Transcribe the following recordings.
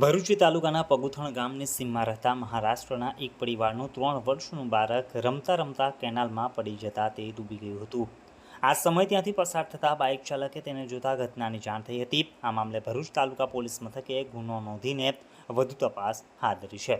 ભરૂચી તાલુકાના પગુથણ ગામની સીમમાં રહેતા મહારાષ્ટ્રના એક પરિવારનું ત્રણ વર્ષનું બાળક રમતા રમતા કેનાલમાં પડી જતા તે ડૂબી ગયું હતું. આ સમય ત્યાંથી પસાર થતા બાઇક ચાલકે તેને જોતા ઘટનાની જાણ થઈ હતી. આ મામલે ભરૂચ તાલુકા પોલીસ મથકે ગુનો નોંધીને વધુ તપાસ હાથ ધરી છે.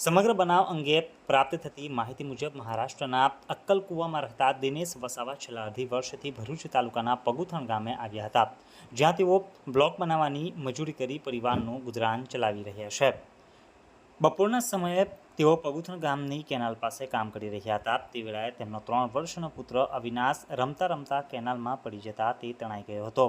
સમગ્ર બનાવ અંગે પ્રાપ્ત થતી માહિતી મુજબ મહારાષ્ટ્રના અક્કલકુવામાં રહેતા દિનેશ વસાવા છેલ્લા અઢી વર્ષથી ભરૂચ તાલુકાના પગુથણ ગામે આવ્યા હતા, જ્યાં તેઓ બ્લોક બનાવવાની મજૂરી કરી પરિવારનું ગુજરાન ચલાવી રહ્યા છે. બપોરના સમયે તેઓ પગુથણ ગામની કેનાલ પાસે કામ કરી રહ્યા હતા. તે વેળાએ તેમનો ત્રણ વર્ષનો પુત્ર અવિનાશ રમતા રમતા કેનાલમાં પડી જતા તે તણાઈ ગયો હતો.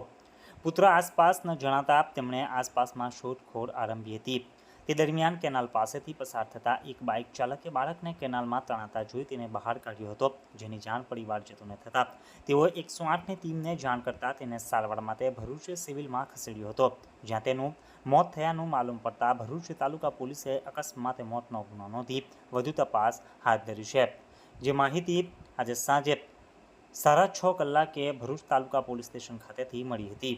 પુત્ર આસપાસ ન જણાતા તેમણે આસપાસમાં શોધખોળ આરંભી હતી. તે દરમિયાન કેનાલ પાસેથી પસાર થતા એક બાઇક ચાલકે બાળકને કેનાલમાં તણાતા જોઈ તેને બહાર કાઢ્યો હતો, જેની જાણ પરિવારજનોને થતાં. તેઓ એકસો આઠની ટીમને જાણ કરતા તેને સારવાર માટે ભરૂચ સિવિલમાં ખસેડ્યો હતો, જ્યાં તેનું મોત થયાનું માલુમ પડતા ભરૂચ તાલુકા પોલીસે અકસ્માતે મોતનો ગુનો નોંધી વધુ તપાસ હાથ ધરી છે. જે માહિતી આજે સાંજે સાડા છ કલાકે ભરૂચ તાલુકા પોલીસ સ્ટેશન ખાતેથી મળી હતી.